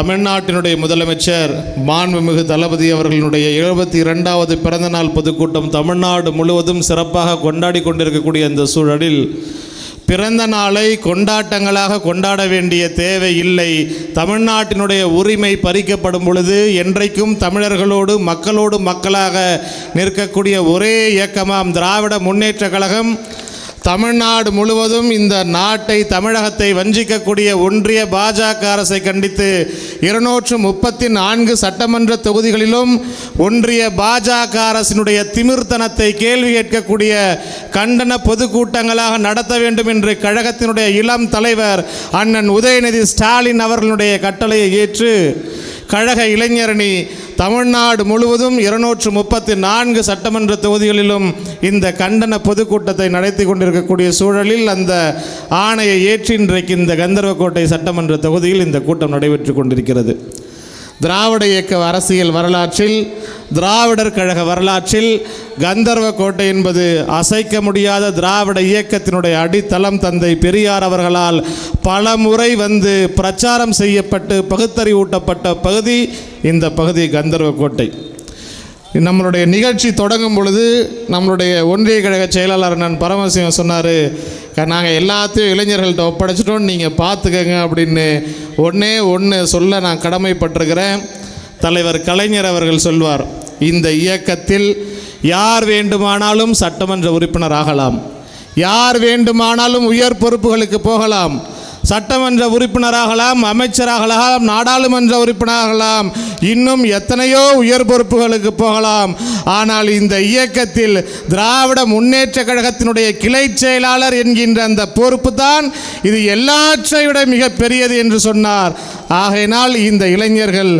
தமிழ்நாட்டினுடைய முதலமைச்சர் மாண்புமிகு தளபதி அவர்களுடைய எழுபத்தி இரண்டாவது பிறந்தநாள் பொதுக்கூட்டம் தமிழ்நாடு முழுவதும் சிறப்பாக கொண்டாடி கொண்டிருக்கக்கூடிய இந்த சூழலில் பிறந்த நாளை கொண்டாட்டங்களாக கொண்டாட வேண்டிய தேவை இல்லை. தமிழ்நாட்டினுடைய உரிமை பறிக்கப்படும் பொழுது என்றைக்கும் தமிழர்களோடு மக்களோடு மக்களாக நிற்கக்கூடிய ஒரே இயக்கமாம் திராவிட முன்னேற்ற கழகம். தமிழ்நாடு முழுவதும் இந்த நாட்டை தமிழகத்தை வஞ்சிக்கக்கூடிய ஒன்றிய பாஜக அரசை கண்டித்து இருநூற்று முப்பத்தி நான்கு சட்டமன்ற தொகுதிகளிலும் ஒன்றிய பாஜக அரசினுடைய திமிர்த்தனத்தை கேள்வி கேட்கக்கூடிய கண்டன பொதுக்கூட்டங்களாக நடத்த வேண்டும் என்று கழகத்தினுடைய இளம் தலைவர் அண்ணன் உதயநிதி ஸ்டாலின் அவர்களுடைய கட்டளையை ஏற்று கழக இளைஞரணி தமிழ்நாடு முழுவதும் இருநூற்று முப்பத்தி நான்கு சட்டமன்ற தொகுதிகளிலும் இந்த கண்டன பொதுக்கூட்டத்தை நடத்தி கொண்டிருக்கக்கூடிய சூழலில் அந்த ஆணையை ஏற்றி இன்றைக்கு இந்த கந்தர்வக்கோட்டை சட்டமன்ற தொகுதியில் இந்த கூட்டம் நடைபெற்று கொண்டிருக்கிறது. திராவிட இயக்க அரசியல் வரலாற்றில் திராவிடர் கழக வரலாற்றில் கந்தர்வ கோட்டை என்பது அசைக்க முடியாத திராவிட இயக்கத்தினுடைய அடித்தளம் தந்தை பெரியார் அவர்களால் பல முறை வந்து பிரச்சாரம் செய்யப்பட்டு பகுத்தறிவூட்டப்பட்ட பகுதி இந்த பகுதி கந்தர்வ கோட்டை. நம்மளுடைய நிகழ்ச்சி தொடங்கும் பொழுது நம்மளுடைய ஒன்றிய கழக செயலாளர் நான் பரமசிவம் சொன்னார் நாங்கள் எல்லாத்தையும் இளைஞர்கள்ட்ட ஒப்படைச்சிட்டோம் நீங்கள் பார்த்துக்கங்க அப்படின்னு ஒன்றே ஒன்று சொல்ல நான் கடமைப்பட்டிருக்கிறேன். தலைவர் கலைஞர் அவர்கள் சொல்வார் இந்த இயக்கத்தில் யார் வேண்டுமானாலும் சட்டமன்ற உறுப்பினர் ஆகலாம். யார் வேண்டுமானாலும் உயர் பொறுப்புகளுக்கு போகலாம். சட்டமன்ற உறுப்பினராகலாம் அமைச்சராகலாம் நாடாளுமன்ற உறுப்பினராகலாம் இன்னும் எத்தனையோ உயர் பொறுப்புகளுக்கு போகலாம். ஆனால் இந்த இயக்கத்தில் திராவிட முன்னேற்ற கழகத்தினுடைய கிளை செயலாளர் என்கின்ற அந்த பொறுப்பு தான் இது எல்லாற்றை விட மிக பெரியது என்று சொன்னார். ஆகையினால் இந்த இளைஞர்கள்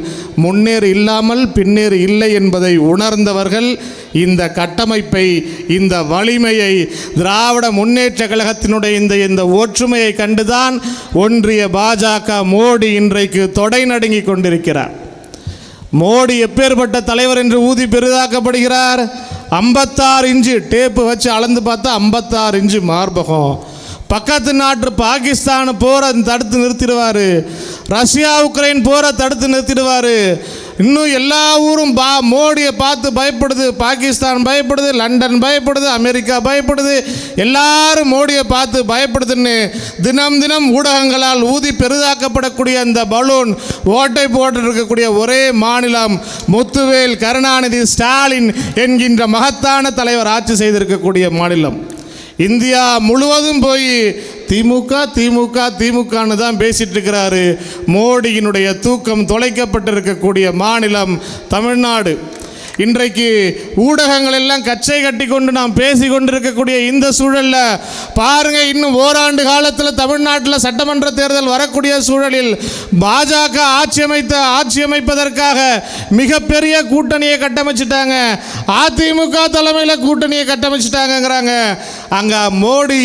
முன்னேறு இல்லாமல் பின்னேறு இல்லை என்பதை உணர்ந்தவர்கள் இந்த கட்டமைப்பை இந்த வலிமையை திராவிட முன்னேற்ற கழகத்தினுடைய இந்த இந்த ஒற்றுமையை கண்டுதான் ஒன்றிய பாஜக மோடி இன்றைக்கு தொடை நடுங்கிக் கொண்டிருக்கிறார். மோடி எப்பேற்பட்ட தலைவர் என்று ஊதி பெரிதாக்கப்படுகிறார்? ஐம்பத்தாறு இன்ச்சு டேப்பு வச்சு அளந்து பார்த்தா ஐம்பத்தாறு இன்ச்சு மார்பகம். பக்கத்து நாட்டு பாகிஸ்தான் போரை தடுத்து நிறுத்திடுவார். ரஷ்யா உக்ரைன் போரை தடுத்து நிறுத்திடுவார். இன்னும் எல்லா ஊரும் பா மோடியை பார்த்து பயப்படுது பாகிஸ்தான் பயப்படுது லண்டன் பயப்படுது அமெரிக்கா பயப்படுது. எல்லாரும் மோடியை பார்த்து பயப்படுதுன்னு தினம் தினம் ஊடகங்களால் ஊதி பெரிதாக்கப்படக்கூடிய அந்த பலூன் ஓட்டை போட்டு இருக்கக்கூடிய ஒரே மாநிலம் முத்துவேல் கருணாநிதி ஸ்டாலின் என்கின்ற மகத்தான தலைவர் ஆட்சி செய்திருக்கக்கூடிய மாநிலம். இந்தியா முழுவதும் போய் திமுக திமுக திமுகன்னு தான் பேசிட்டு இருக்கிறாரு. மோடியினுடைய தூக்கம் தொலைக்கப்பட்டிருக்கக்கூடிய மாநிலம் தமிழ்நாடு. இன்றைக்கு ஊடகங்கள் எல்லாம் கச்சை கட்டி கொண்டு நாம் பேசி கொண்டிருக்கக்கூடிய இந்த சூழலில் பாருங்க இன்னும் ஓராண்டு காலத்தில் தமிழ்நாட்டில் சட்டமன்ற தேர்தல் வரக்கூடிய சூழலில் பாஜக ஆட்சி அமைத்த ஆட்சி அமைப்பதற்காக மிகப்பெரிய கூட்டணியை கட்டமைச்சிட்டாங்க. அதிமுக தலைமையில் கூட்டணியை கட்டமைச்சிட்டாங்கங்கிறாங்க. அங்கே மோடி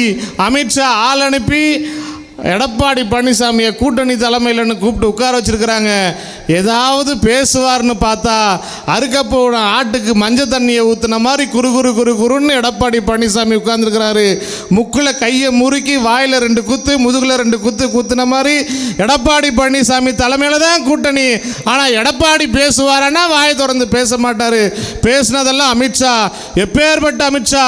அமித்ஷா ஆள் அனுப்பி எடப்பாடி பழனிசாமியை கூட்டணி தலைமையிலன்னு கூப்பிட்டு உட்கார வச்சுருக்கிறாங்க. ஏதாவது பேசுவார்னு பார்த்தா அறுக்கப்போன ஆட்டுக்கு மஞ்சள் தண்ணியை ஊற்றுன மாதிரி குறு குறு குறு குருன்னு எடப்பாடி பழனிசாமி உட்காந்துருக்கிறாரு முக்கில் கையை முறுக்கி வாயில் ரெண்டு குத்து முதுகில் ரெண்டு குத்து குத்துன மாதிரி எடப்பாடி பழனிசாமி தலைமையில் தான் கூட்டணி. ஆனால் எடப்பாடி பேசுவாரன்னா வாயை திறந்து பேச மாட்டார். பேசினதெல்லாம் அமித்ஷா. எப்பேற்பட்ட அமித்ஷா?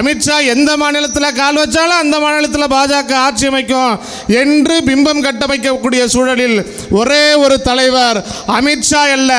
அமித்ஷா எந்த மாநிலத்தில் கால் வச்சாலும் அந்த மாநிலத்தில் பாஜக ஆட்சி அமைக்கும். என்று பிம்பம் கட்டமைக்கக்கூடிய சூழலில் ஒரே ஒரு தலைவர் அமித்ஷா அல்ல.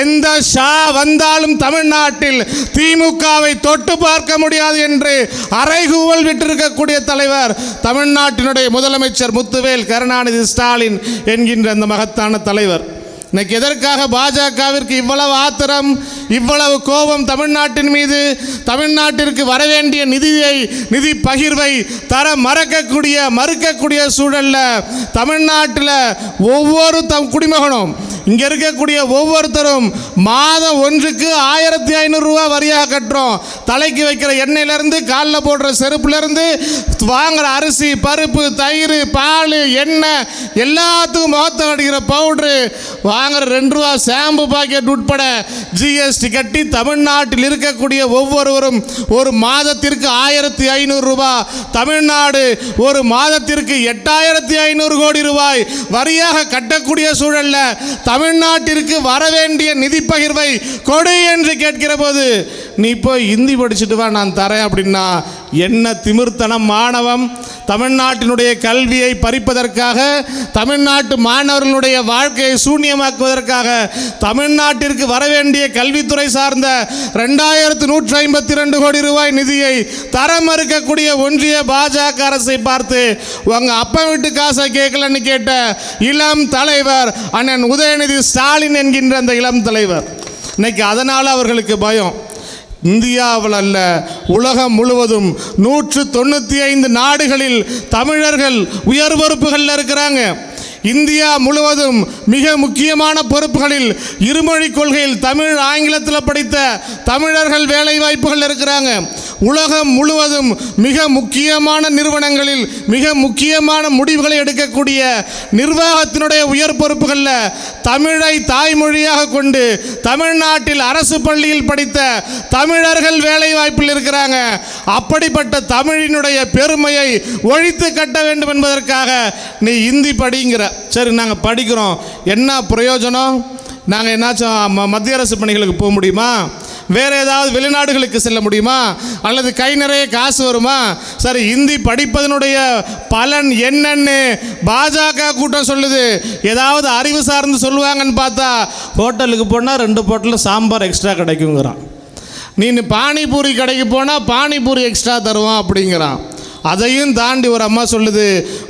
எந்த ஷா வந்தாலும் தமிழ்நாட்டில் திமுகவை தொட்டு பார்க்க முடியாது என்று அறைகூவல் விட்டிருக்கக்கூடிய தலைவர் தமிழ்நாட்டினுடைய முதலமைச்சர் முத்துவேல் கருணாநிதி ஸ்டாலின் என்கின்ற அந்த மகத்தான தலைவர். இன்னைக்கு எதற்காக பாஜகவிற்கு இவ்வளவு ஆத்திரம் இவ்வளவு கோபம் தமிழ்நாட்டின் மீது? தமிழ்நாட்டிற்கு வரவேண்டிய நிதியை நிதி பகிர்வை தர மறக்கக்கூடிய மறுக்கக்கூடிய சூழல்ல தமிழ்நாட்டில் ஒவ்வொரு தம் குடிமகனும் இங்கே இருக்கக்கூடிய ஒவ்வொருத்தரும் மாதம் ஒன்றுக்கு ஆயிரத்தி ஐநூறுரூவா வரியாக கட்டுறோம். தலைக்கு வைக்கிற எண்ணெயிலேருந்து காலில் போடுற செருப்புலேருந்து வாங்குற அரிசி பருப்பு தயிர் பால் எண்ணெய் எல்லாத்துக்கும் முகத்தை அடிக்கிற பவுட்ரு. வாங்குற ரெண்டு ரூபா ஷாம்பு பாக்கெட் உட்பட ஜிஎஸ்டி கட்டி தமிழ்நாட்டில் இருக்கக்கூடிய ஒவ்வொருவரும் ஒரு மாதத்திற்கு ஆயிரத்தி ஐநூறுரூபா தமிழ்நாடு ஒரு மாதத்திற்கு எட்டாயிரத்தி ஐநூறு கோடி ரூபாய் வரியாக கட்டக்கூடிய சூழலில் தமிழ்நாட்டிற்கு வர வேண்டிய நிதி பகிர்வை கொடு என்று கேட்கிற போது நீ போய் இந்தி படிச்சுட்டு வா நான் தரேன் அப்படின்னா என்ன திமிர்த்தனம் மாணவம் தமிழ்நாட்டினுடைய கல்வியை பறிப்பதற்காக தமிழ்நாட்டு மாணவர்களுடைய வாழ்க்கையை சூன்யமாக்குவதற்காக தமிழ்நாட்டிற்கு வர வேண்டிய கல்வித்துறை சார்ந்த ரெண்டாயிரத்து நூற்றி ஐம்பத்தி ரெண்டு கோடி ரூபாய் நிதியை தர மறுக்கக்கூடிய ஒன்றிய பாஜக அரசை பார்த்து உங்க அப்பா வீட்டு காசை கேட்கலன்னு கேட்ட இளம் தலைவர் அண்ணன் உதயநிதி ஸ்டாலின் என்கின்ற அந்த இளம் தலைவர். இன்னைக்கு அதனால் அவர்களுக்கு பயம். இந்தியாவில் அல்ல உலகம் முழுவதும் நூற்று தொண்ணூற்றி ஐந்து நாடுகளில் தமிழர்கள் உயர் பொறுப்புகளில் இருக்கிறாங்க. இந்தியா முழுவதும் மிக முக்கியமான பொறுப்புகளில் இருமொழி கொள்கையில் தமிழ் ஆங்கிலத்தில் படித்த தமிழர்கள் வேலை வாய்ப்புகள் இருக்கிறாங்க. உலகம் முழுவதும் மிக முக்கியமான நிறுவனங்களில் மிக முக்கியமான முடிவுகளை எடுக்கக்கூடிய நிர்வாகத்தினுடைய உயர் பொறுப்புகளில் தமிழை தாய்மொழியாக கொண்டு தமிழ்நாட்டில் அரசு பள்ளியில் படித்த தமிழர்கள் வேலை வாய்ப்பில் இருக்கிறாங்க. அப்படிப்பட்ட தமிழினுடைய பெருமையை ஒழித்து கட்ட வேண்டும் என்பதற்காக நீ இந்தி படிங்கிற. சரி நாங்கள் படிக்கிறோம். என்ன பிரயோஜனம்? நாங்கள் என்னாச்சும் ம- மத்திய அரசு பணிகளுக்கு போக முடியுமா? வேற ஏதாவது வெளிநாடுகளுக்கு செல்ல முடியுமா? அல்லது கை நிறைய காசு வருமா? சரி இந்தி படிப்பதனுடைய பலன் என்னன்னு பாஜக கூட்டம் சொல்லுது. ஏதாவது அறிவு சார்ந்து சொல்லுவாங்கன்னு பார்த்தா ஹோட்டலுக்கு போனால் ரெண்டு பொட்டில் சாம்பார் எக்ஸ்ட்ரா கிடைக்குங்கிறான். நீ பானிபூரி கடைக்கு போனால் பானிபூரி எக்ஸ்ட்ரா தருவான் அப்படிங்கிறான். அதையும் தாண்டி ஒரு அம்மா சொல்லுது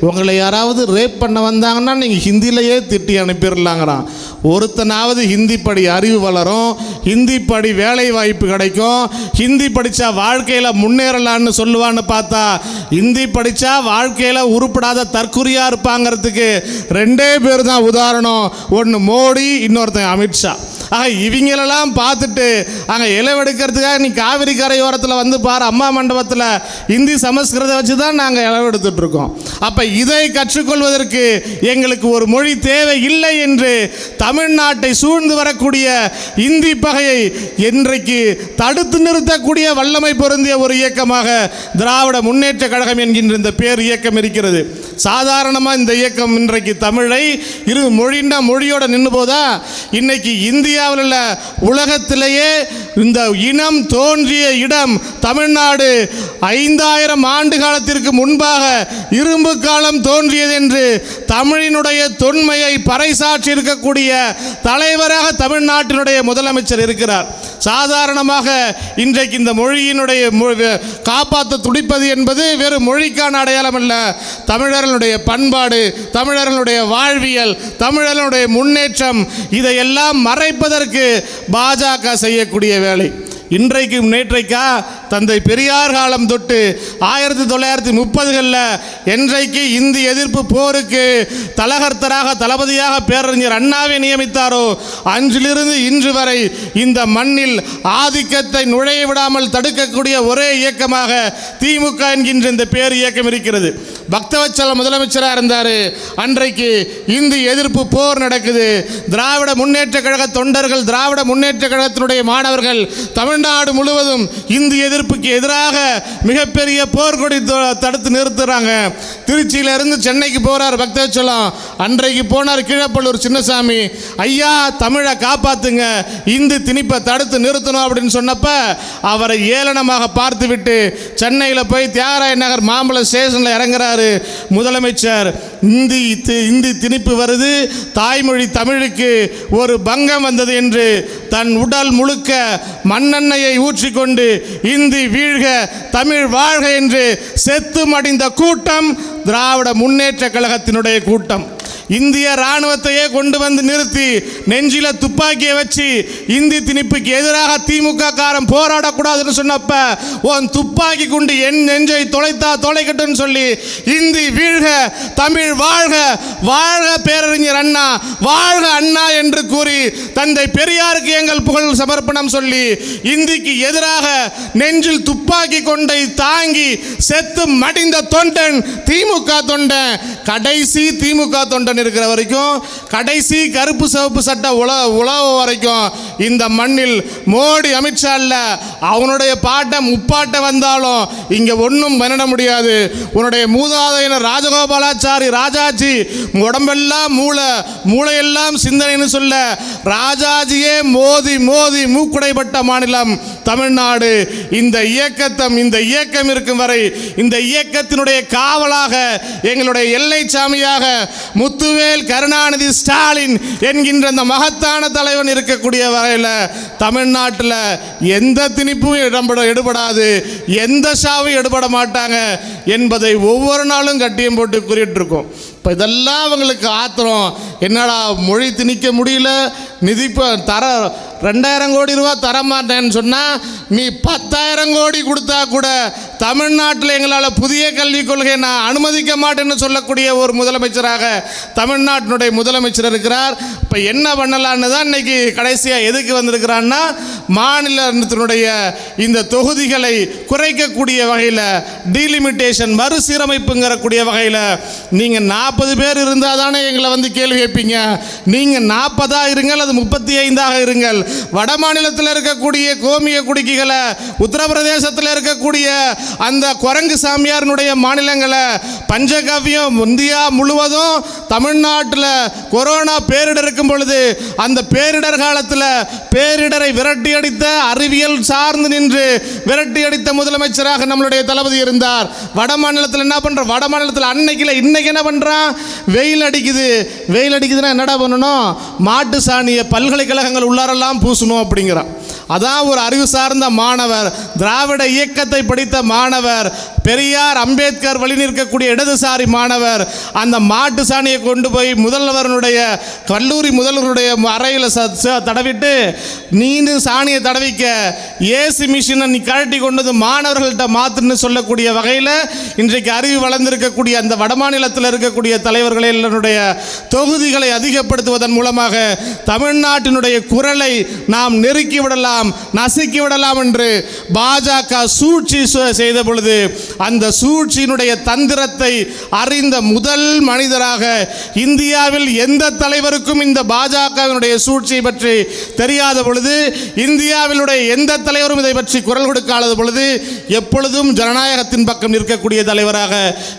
உங்களை யாராவது ரேப் பண்ண வந்தாங்கன்னா நீங்கள் ஹிந்திலேயே திட்டி அனுப்பிடலாங்கிறான். ஒருத்தனாவது ஹிந்தி படி அறிவு வளரும் ஹிந்தி படி வேலை வாய்ப்பு கிடைக்கும் ஹிந்தி படித்தா வாழ்க்கையில் முன்னேறலான்னு சொல்லுவான்னு பார்த்தா ஹிந்தி படித்தா வாழ்க்கையில் உருப்படாத தற்குறியாக இருப்பாங்கிறதுக்கு ரெண்டே பேர் தான் உதாரணம். ஒன்று மோடி இன்னொருத்தன் அமித்ஷா. ஆக இவங்களெல்லாம் பார்த்துட்டு அங்கே இளவெடுக்கிறதுக்காக நீ காவிரி கரையோரத்தில் வந்து பாரு அம்மா மண்டபத்தில் இந்தி சமஸ்கிருதம் வச்சு தான் நாங்கள் இளவெடுத்துட்ருக்கோம் அப்போ இதை கற்றுக்கொள்வதற்கு எங்களுக்கு ஒரு மொழி தேவை இல்லை என்று தமிழ்நாட்டை சூழ்ந்து வரக்கூடிய இந்தி பகையை இன்றைக்கு தடுத்து நிறுத்தக்கூடிய வல்லமை பொருந்திய ஒரு இயக்கமாக திராவிட முன்னேற்ற கழகம் என்கின்ற இந்த பேர் இயக்கம் இருக்கிறது. சாதாரணமாக இந்த இயக்கம் இன்றைக்கு தமிழை இரு மொழின்னா மொழியோட நின்று போதா? இன்னைக்கு இந்தியாவில் உள்ள உலகத்திலேயே இந்த இனம் தோன்றிய இடம் தமிழ்நாடு. ஐந்தாயிரம் ஆண்டு காலத்திற்கு முன்பாக இரும்பு காலம் தோன்றியது என்று தமிழினுடைய தொன்மையை பறைசாற்றி இருக்கக்கூடிய தலைவராக தமிழ்நாட்டினுடைய முதலமைச்சர் இருக்கிறார். சாதாரணமாக இன்றைக்கு இந்த மொழியினுடைய காப்பாற்ற துடிப்பது என்பது வெறும் மொழிக்கான அடையாளம் அல்ல. தமிழர் தமிழர்களுடைய பண்பாடு தமிழர்களுடைய வாழ்வியல் தமிழர்களுடைய முன்னேற்றம் இதையெல்லாம் மறைப்பதற்கு பாஜக செய்யக்கூடிய வேலை. இன்றைக்கும் நேற்றைக்கா தந்தை பெரியார் காலம் தொட்டு ஆயிரத்தி தொள்ளாயிரத்தி முப்பதுகளில் என்றைக்கு இந்தி எதிர்ப்பு போருக்கு தலகர்த்தராக தளபதியாக பேரறிஞர் அண்ணாவை நியமித்தாரோ அன்றிலிருந்து இன்று வரை இந்த மண்ணில் ஆதிக்கத்தை நுழைய விடாமல் தடுக்கக்கூடிய ஒரே இயக்கமாக திமுக என்கின்ற இந்த பேர் இயக்கம் இருக்கிறது. பக்தவச்சல முதலமைச்சராக இருந்தார். அன்றைக்கு இந்தி எதிர்ப்பு போர் நடக்குது. திராவிட முன்னேற்ற கழக தொண்டர்கள் திராவிட முன்னேற்ற கழகத்தினுடைய மாணவர்கள் தமிழ்நாடு முழுவதும் இந்தி எதிர்ப்புக்கு எதிராக மிகப்பெரிய போர்க்கொடி தடுத்து நிறுத்துறாங்க. திருச்சியில இருந்து சென்னைக்கு போறார் பக்தவச்சலம் அன்றைக்கு போனார் கீழப்பள்ளூர் சின்னசாமி. ஐயா தமிழை காப்பாத்துங்க. இந்து திணிப்பை தடுத்து நிறுத்தணும் அப்படின்னு சொன்னப்ப அவரை ஏளனமாக பார்த்துவிட்டு சென்னையில் போய் தியாகராய நகர் மாம்பழம் ஸ்டேஷனில் இறங்குறாரு முதலமைச்சர். இந்தி இந்தி திணிப்பு வருது. தாய்மொழி தமிழுக்கு ஒரு பங்கம் வந்தது என்று தன் உடல் முழுக்க மண்ணெண்ணையை ஊற்றிக்கொண்டு இந்தி வீழ்க தமிழ் வாழ்க என்று செத்து மடிந்த கூட்டம் திராவிட முன்னேற்ற கழகத்தினுடைய கூட்டம். இந்திய ராணுவத்தையே கொண்டு வந்து நிறுத்தி நெஞ்சில துப்பாக்கியை வச்சு இந்தி திணிப்புக்கு எதிராக திமுக காரன் போராடக்கூடாதுன்னு சொன்னப்ப உன் துப்பாக்கி குண்டு என் நெஞ்சை தொலைத்தா தொலைக்கட்டும்னு சொல்லி இந்தி வீழ்க தமிழ் வாழ்க வாழ்க பேரறிஞர் அண்ணா வாழ்க அண்ணா என்று கூறி தந்தை பெரியாருக்கு எங்கள் புகழ் சமர்ப்பணம் சொல்லி இந்திக்கு எதிராக நெஞ்சில் துப்பாக்கி கொண்டை தாங்கி செத்து மடிந்த தொண்டன் திமுக தொண்டன் கடைசி திமுக தொண்டன் இருக்கிற வரைக்கும் கடைசி கருப்பு சிவப்பு சட்ட உல உழவு வரைக்கும் இந்த மண்ணில் மோடி அமித்ஷா இல்லை. அவனுடைய பாட்டை முப்பாட்டை வந்தாலும் இங்கே ஒன்றும் பண்ணிட முடியாது. உன்னுடைய மூதாதையினர் ராஜகோபாலாச்சாரி ராஜாஜி உடம்பெல்லாம் மூளை மூளையெல்லாம் சிந்தனைன்னு சொல்ல ராஜாஜியே மோதி மோதி மூக்குடைப்பட்ட மாநிலம். தமிழ்நாடு. இந்த இயக்கத்தம் இந்த இயக்கம் இருக்கும் வரை இந்த இயக்கத்தினுடைய காவலாக எங்களுடைய எல்லை சாமியாக முத்துவேல் கருணாநிதி ஸ்டாலின் என்கின்ற அந்த மகத்தான தலைவன் இருக்கக்கூடிய வரையில் தமிழ்நாட்டில் எந்த திணிப்பும் இடம்பட எடுபடாது. எந்த சாவும் எடுபட மாட்டாங்க என்பதை ஒவ்வொரு நாளும் கட்டியம் போட்டு குறியிட்டு இருக்கோம். இப்போ இதெல்லாம் அவங்களுக்கு ஆத்திரம். என்னடா மொழி திணிக்க முடியல? நிதி தர ரெண்டாயிரம் கோடி ரூபா தர மாட்டேன்னு சொன்னால் நீ பத்தாயிரம் கோடி கொடுத்தா கூட தமிழ்நாட்டில் எங்களால் புதிய கல்விக் கொள்கையை நான் அனுமதிக்க மாட்டேன்னு சொல்லக்கூடிய ஒரு முதலமைச்சராக தமிழ்நாட்டினுடைய முதலமைச்சர் இருக்கிறார். இப்போ என்ன பண்ணலான்னு தான் இன்னைக்கு கடைசியாக எதுக்கு வந்திருக்கிறான்னா மாநிலத்தினுடைய இந்த தொகுதிகளை குறைக்கக்கூடிய வகையில் டீலிமிட்டேஷன் மறுசீரமைப்புங்கிறக்கூடிய வகையில் நீங்கள் நாற்பது பேர் இருந்தால் தானே எங்களை வந்து கேள்வி கேட்பீங்க. நீங்கள் நாற்பதாக இருங்கள் அது முப்பத்தி ஐந்தாக இருங்கள். வட மாநிலத்தில் இருக்கக்கூடிய கோமிய குடிக்கிகளை உத்தரப்பிரதேசத்தில் இருக்கக்கூடிய அந்த குரங்கு சாமியாரினுடைய மாநிலங்களை பஞ்சகவ்யம் இந்தியா முழுவதும் தமிழ்நாட்டில் கொரோனா பேரிடர் இருக்கும் பொழுது அந்த பேரிடர் காலத்தில் பேரிடரை விரட்டி அடித்த அறிவியல் சார்ந்து நின்று விரட்டி அடித்த முதலமைச்சராக நம்மளுடைய தளபதி இருந்தார். வட மாநிலத்தில் என்ன பண்ணுற வட மாநிலத்தில் அன்னைக்கில் இன்னைக்கு என்ன பண்ணுறான் வெயில் அடிக்குது. வெயில் அடிக்குதுன்னா என்னடா பண்ணணும்? மாட்டு சாணியை பல்கலைக்கழகங்கள் உள்ளாரெல்லாம் பூசணும் அப்படிங்கிறான். அதான் ஒரு அறிவு சார்ந்த மாணவர். திராவிட இயக்கத்தை படித்த மாணவர். பெரியார் அம்பேத்கர் வழி நிற்கக்கூடிய இடதுசாரி மாணவர் அந்த மாட்டு சாணியை கொண்டு போய் முதல்வருடைய கல்லூரி முதல்வருடைய அறையில் ச ச- தடவிட்டு நீனு சாணியை தடவிக்க. ஏசி மிஷினை நீ கழட்டி கொண்டு வந்து மாணவர்கள்ட்ட மாத்துன்னு சொல்லக்கூடிய வகையில் இன்றைக்கு அறிவு வளர்ந்திருக்கக்கூடிய அந்த வடமாநிலத்தில் இருக்கக்கூடிய தலைவர்களை என்னுடைய தொகுதிகளை அதிகப்படுத்துவதன் மூலமாக தமிழ்நாட்டினுடைய குரலை நாம் நெருக்கி விடலாம் நசுக்கி விடலாம் என்று பாஜக சூழ்ச்சி செய்த பொழுது அந்த சூழ்ச்சியினுடைய தந்திரத்தை அறிந்த முதல் மனிதராக இந்தியாவில் எந்த தலைவருக்கும் இந்த பாஜகவினுடைய சூழ்ச்சியை பற்றி தெரியாத பொழுது இந்தியாவிலுடைய எந்த தலைவரும் இதை பற்றி குரல் கொடுக்காத பொழுது எப்பொழுதும் ஜனநாயகத்தின் பக்கம் நிற்கக்கூடிய தலைவராக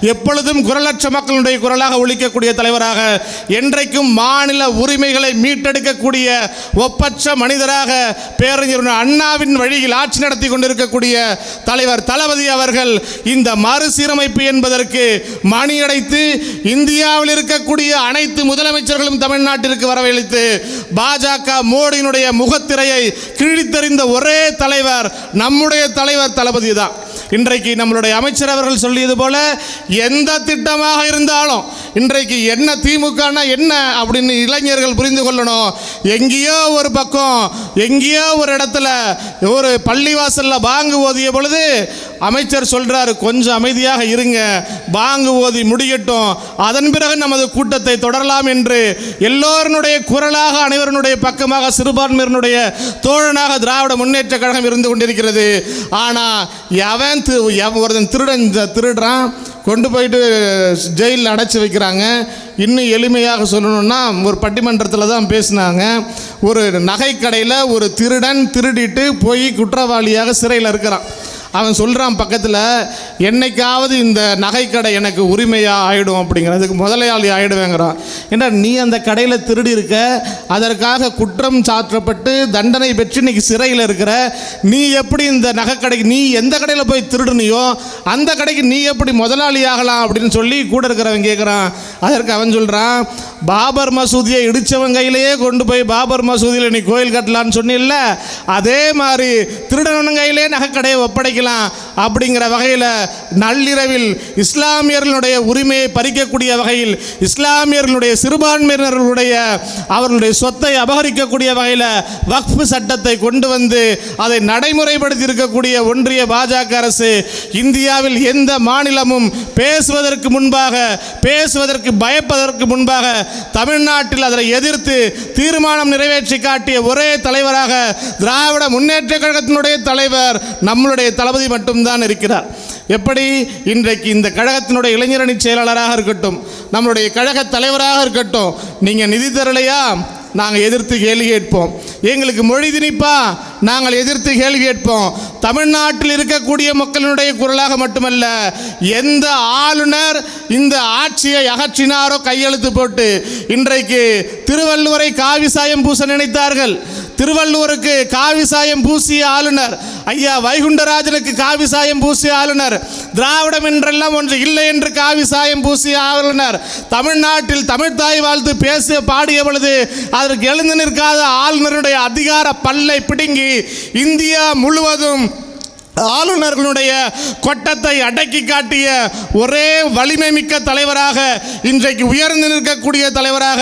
எப்பொழுதும் குரலற்ற மக்களுடைய குரலாக ஒழிக்கக்கூடிய தலைவராக என்றைக்கும் மாநில உரிமைகளை மீட்டெடுக்கக்கூடிய ஒப்பற்ற மனிதராக பேரறிஞர் அண்ணாவின் வழியில் ஆட்சி நடத்தி கொண்டிருக்கக்கூடிய தலைவர் தளபதி அவர்கள் இந்த மறுசீரமைப்பு என்பதற்கு மணியடைத்து இந்தியாவில் இருக்கக்கூடிய அனைத்து முதலமைச்சர்களும் தமிழ்நாட்டிற்கு வரவழைத்து பாஜக மோடியினுடைய முகத்திரையை கிழித்தறிந்த ஒரே தலைவர் நம்முடைய தலைவர் தளபதி தான். இன்றைக்கு நம்மளுடைய அமைச்சர் அவர்கள் சொல்லியது போல எந்த திட்டமாக இருந்தாலும் இன்றைக்கு என்ன திமுகனா என்ன அப்படின்னு இளைஞர்கள் புரிந்து கொள்ளணும். எங்கேயோ ஒரு பக்கம் எங்கேயோ ஒரு இடத்துல ஒரு பள்ளிவாசலில் பாங்கு ஓதிய பொழுது அமைச்சர் சொல்றாரு கொஞ்சம் அமைதியாக இருங்க. பாங்கு ஓதி முடியட்டும் அதன் பிறகு நமது கூட்டத்தை தொடரலாம் என்று எல்லோருடைய குரலாக அனைவருடைய பக்கமாக சிறுபான்மையினுடைய தோழனாக திராவிட முன்னேற்ற கழகம் இருந்து கொண்டிருக்கிறது. ஆனால் எவன் திரு ஒருத்தன் திருடன் திருடுறான் கொண்டு போயிட்டு ஜெயிலில் அடைச்சி வைக்கிறாங்க. இன்னும் எளிமையாக சொல்லணும்னா ஒரு பட்டிமன்றத்தில் தான் பேசினாங்க. ஒரு நகைக்கடையில் ஒரு திருடன் திருடிட்டு போய் குற்றவாளியாக சிறையில் இருக்கிறான். அவன் சொல்கிறான் பக்கத்தில் என்னைக்காவது இந்த நகைக்கடை எனக்கு உரிமையாக ஆகிடும் அப்படிங்கிறதுக்கு முதலையாளி ஆகிடுவேங்கிறான் ஏன்னா நீ அந்த கடையில் திருடி இருக்க? அதற்காக குற்றம் சாற்றப்பட்டு தண்டனை பெற்று இன்னைக்கு சிறையில் இருக்கிற நீ எப்படி இந்த நகைக்கடைக்கு நீ எந்த கடையில் போய் திருடுனியோ அந்த கடைக்கு நீ எப்படி முதலாளி ஆகலாம் அப்படின்னு சொல்லி கூட இருக்கிறவன் கேட்குறான் அதற்கு அவன் சொல்கிறான் பாபர் மசூதியை இடித்தவன் கையிலேயே கொண்டு போய் பாபர் மசூதியில் நீ கோயில் கட்டலான்னு சொன்னில்ல அதே மாதிரி திருடனவன் கையிலே நகைக்கடையை ஒப்படைக்கலாம் la அப்படிங்கிற வகையில் நள்ளிரவில் இஸ்லாமியர்களுடைய உரிமையை பறிக்கக்கூடிய வகையில் இஸ்லாமியர்களுடைய சிறுபான்மையினர்களுடைய அவர்களுடைய சொத்தை அபகரிக்கக்கூடிய வகையில் வக்ஃபு சட்டத்தை கொண்டு வந்து அதை நடைமுறைப்படுத்தி இருக்கக்கூடிய ஒன்றிய பாஜக அரசு இந்தியாவில் எந்த மாநிலமும் பேசுவதற்கு முன்பாக பேசுவதற்கு பயப்பதற்கு முன்பாக தமிழ்நாட்டில் அதனை எதிர்த்து தீர்மானம் நிறைவேற்றி காட்டிய ஒரே தலைவராக திராவிட முன்னேற்ற கழகத்தினுடைய தலைவர் நம்மளுடைய தளபதி மட்டும்தான். இருக்கிறார். எப்படி? இன்றைக்கு இந்த கழகத்தினுடைய இளைஞரணி செயலாளராக இருக்கட்டும் நம்மளுடைய கழக தலைவராக இருக்கட்டும் நீங்கள் நிதி தரலையா? நாங்கள் எதிர்த்து கேள்வி கேட்போம். எங்களுக்கு மொழி திணிப்பா? நாங்கள் எதிர்த்து கேள்வி கேட்போம். தமிழ்நாட்டில் இருக்கக்கூடிய மக்களினுடைய குரலாக மட்டுமல்ல எந்த ஆளுநர் இந்த ஆட்சியை அகற்றினாரோ கையெழுத்து போட்டு இன்றைக்கு திருவள்ளுவரை காவி சாயம் பூச நினைத்தார்கள். திருவள்ளுவருக்கு காவி சாயம் பூசிய ஆளுநர். ஐயா வைகுண்டராஜனுக்கு காவி சாயம் பூசிய ஆளுநர். திராவிடம் என்றெல்லாம் ஒன்று இல்லை என்று காவி சாயம் பூசிய ஆளுநர். தமிழ்நாட்டில் தமிழ்தாய் வாழ்த்து பேச பாடிய பொழுது அதற்கு எழுந்து நிற்காத ஆளுநருடைய அதிகார பல்லை பிடுங்கி இந்தியா முழுவதும் ஆளுநர்களுடைய கொட்டத்தை அடக்கி காட்டிய ஒரே வலிமை மிக்க தலைவராக இன்றைக்கு உயர்ந்து நிற்கக்கூடிய தலைவராக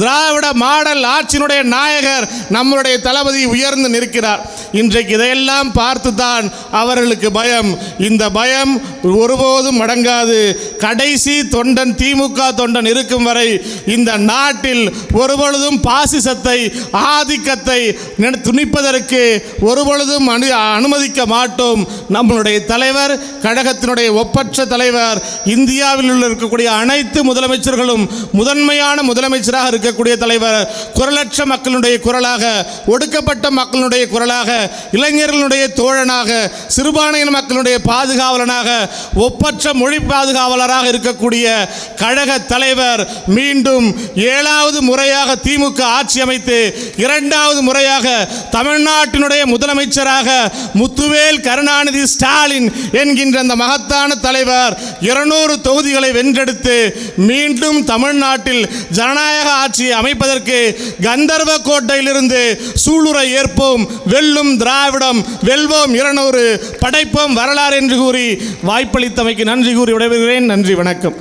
திராவிட மாடல் ஆட்சியினுடைய நாயகர் நம்முடைய தளபதி உயர்ந்து நிற்கிறார். இன்றைக்கு இதையெல்லாம் பார்த்து தான் அவர்களுக்கு பயம். இந்த பயம் ஒருபோதும் அடங்காது. கடைசி தொண்டன் திமுக தொண்டன் இருக்கும் வரை இந்த நாட்டில் ஒருபொழுதும் பாசிசத்தை ஆதிக்கத்தை துணிப்பதற்கு ஒருபொழுதும் அனு அனுமதிக்க மாட்டோம். நம்மளுடைய தலைவர் கழகத்தினுடைய ஒப்பற்ற தலைவர் இந்தியாவில் உள்ள இருக்கக்கூடிய அனைத்து முதலமைச்சர்களும் முதன்மையான முதலமைச்சராக இருக்கக்கூடிய தலைவர் குரலற்ற மக்களுடைய குரலாக ஒடுக்கப்பட்ட மக்களுடைய குரலாக இளைஞர்களுடைய தோழனாக சிறுபான்மையின மக்களுடைய பாதுகாவலனாக ஒப்பற்ற மொழி பாதுகாவலராக இருக்கக்கூடிய கழக தலைவர் மீண்டும் ஏழாவது முறையாக திமுக ஆட்சி அமைத்து இரண்டாவது முறையாக தமிழ்நாட்டினுடைய முதலமைச்சராக முத்துவேல் கருணாநிதி ஸ்டாலின் என்கின்ற அந்த மகத்தான தலைவர் இருநூறு தொகுதிகளை வென்றெடுத்து மீண்டும் தமிழ்நாட்டில் ஜனநாயக ஆட்சியை அமைப்பதற்கு கந்தர்வ கோட்டையிலிருந்து சூளுரை ஏற்போம் வெல்லும் திராவிடம் வெல்வோம் இருநூறு படைப்போம் வரலாறு என்று கூறி வாய்ப்பளித்தமைக்கு நன்றி கூறி விடைபெறுகிறேன். நன்றி வணக்கம்.